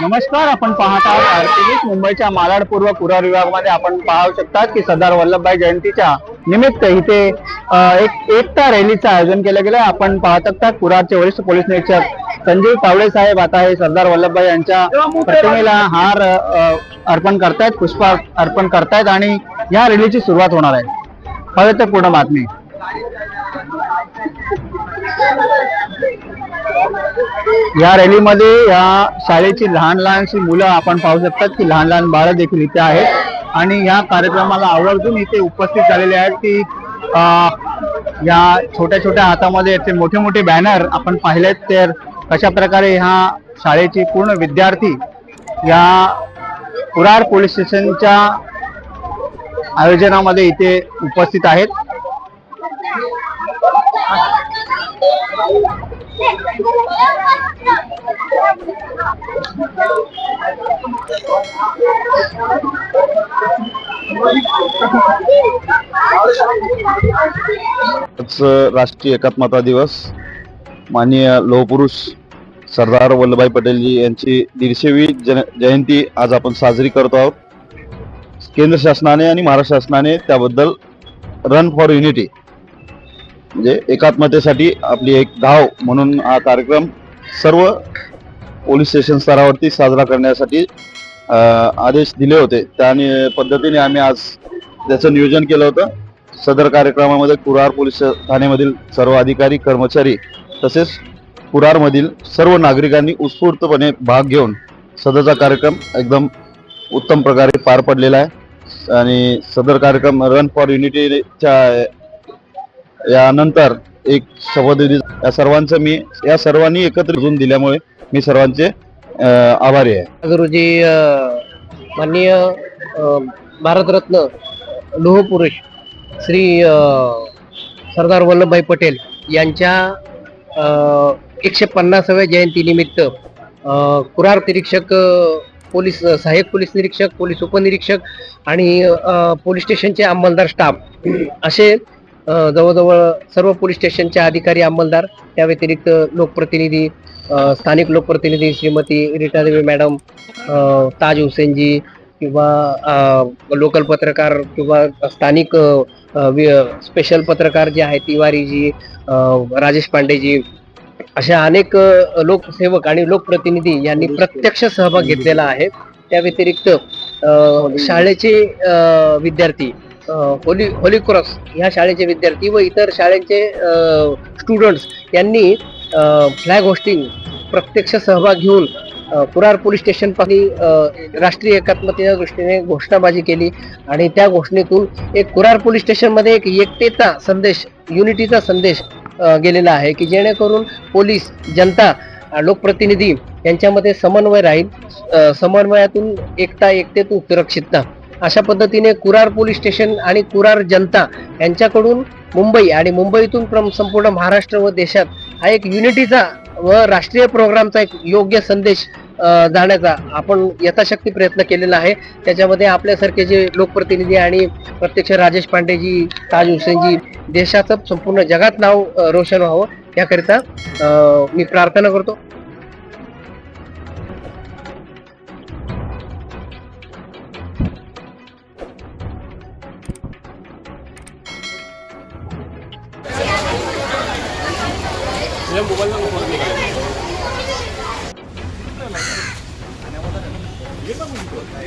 नमस्कार आपण पाहत आहात आरटीव्ही मुंबईच्या मालाड पूर्व कुरार विभागामध्ये आपण पाहू शकता की सरदार वल्लभभाई जयंतीच्या निमित्त इथे एक एकता रॅलीचं आयोजन केलं गेलं आहे आपण पाहत असता कुरारचे वरिष्ठ पोलीस निरीक्षक संजीव तावडे साहेब आता हे सरदार वल्लभभाई यांच्या प्रतिमेला हार अर्पण करतायत पुष्पा अर्पण करतायत आणि या रॅलीची सुरुवात होणार आहे. हवे तर पूर्ण बातमी. या रॅलीमध्ये या शाळेची लहान लहानशी मुलं आपण पाहू शकतात की लहान लहान बाळं देखील इथे आहेत. आणि या कार्यक्रमाला आवर्जून इथे उपस्थित झालेले आहेत की या छोट्या छोट्या हातामध्ये ते मोठे मोठे बॅनर आपण पाहिलेत. तर कशा प्रकारे ह्या शाळेची पूर्ण विद्यार्थी या कुरार पोलीस स्टेशनच्या आयोजनामध्ये इथे उपस्थित आहेत. राष्ट्रीय एकात्मता दिवस. माननीय लोहपुरुष सरदार वल्लभभाई पटेलजी यांची दीडशेवी जन जयंती आज आपण साजरी करतो आहोत. केंद्र शासनाने आणि महाराष्ट्र शासनाने त्याबद्दल रन फॉर युनिटी म्हणजे एकात्मतेसाठी आपली एक धाव म्हणून हा कार्यक्रम सर्व पोलीस स्टेशन स्तरावरती साजरा करण्यासाठी आदेश दिले होते. त्या पद्धतीने आम्ही आज त्याचं नियोजन केलं होतं. सदर कार्यक्रमामध्ये कुरार पोलीस ठाण्यामधील सर्व अधिकारी कर्मचारी तसेच कुरारमधील सर्व नागरिकांनी उत्स्फूर्तपणे भाग घेऊन सदरचा कार्यक्रम एकदम उत्तम प्रकारे पार पडलेला आहे. आणि सदर कार्यक्रम रन फॉर युनिटीच्या यानंतर एक शपथविधी या सर्वांचं मी या सर्वांनी एकत्र घेऊन दिल्यामुळे मी सर्वांचे आभारी आहे. गुरुजी माननीय भारतरत्न लोहपुरुष श्री सरदार वल्लभभाई पटेल यांच्या एकशे पन्नासाव्या जयंतीनिमित्त कुरार निरीक्षक पोलीस सहाय्यक पोलीस निरीक्षक पोलीस उपनिरीक्षक आणि पोलीस स्टेशनचे अंमलदार स्टाफ असे जवळजवळ सर्व पोलीस स्टेशनचे अधिकारी अंमलदार त्या व्यतिरिक्त लोकप्रतिनिधी स्थानिक लोकप्रतिनिधी श्रीमती रीटादेवी मॅडम ताज हुसेनजी किंवा लोकल पत्रकार किंवा स्थानिक वि- स्पेशल पत्रकार जे आहेत तिवारीजी राजेश पांडेजी अशा अनेक लोकसेवक आणि लोकप्रतिनिधी यांनी प्रत्यक्ष सहभाग घेतलेला आहे. त्या व्यतिरिक्त शाळेचे विद्यार्थी होली होली क्रॉस ह्या शाळेचे विद्यार्थी व इतर शाळेचे स्टुडंट्स यांनी फ्लॅग होस्टिंग प्रत्यक्ष सहभाग घेऊन कुरार पोलीस स्टेशन पाणी राष्ट्रीय एकात्मतेच्या दृष्टीने घोषणाबाजी केली आणि त्या घोषणेतून एक कुरार पोलीस स्टेशनमध्ये एक एकतेचा संदेश युनिटीचा संदेश गेलेला आहे की जेणेकरून पोलीस जनता लोकप्रतिनिधी यांच्यामध्ये समन्वय राहील समन्वयातून एकता एकतेतून सुरक्षितता. अशा पद्धतीने कुरार पोलीस स्टेशन आणि कुरार जनता यांच्याकडून मुंबई आणि मुंबईतून प्रम- संपूर्ण महाराष्ट्र व देशात हा एक युनिटीचा व राष्ट्रीय प्रोग्रामचा एक योग्य संदेश जाण्याचा आपण यथाशक्ती प्रयत्न केलेला आहे. त्याच्यामध्ये आपल्यासारखे जे लोकप्रतिनिधी आणि प्रत्यक्ष राजेश पांडेजी ताज हुसेनजी देशाचं संपूर्ण जगात नाव रोशन व्हावं याकरिता मी प्रार्थना करतो. Yan, bukal lang ako. Yan ako dito.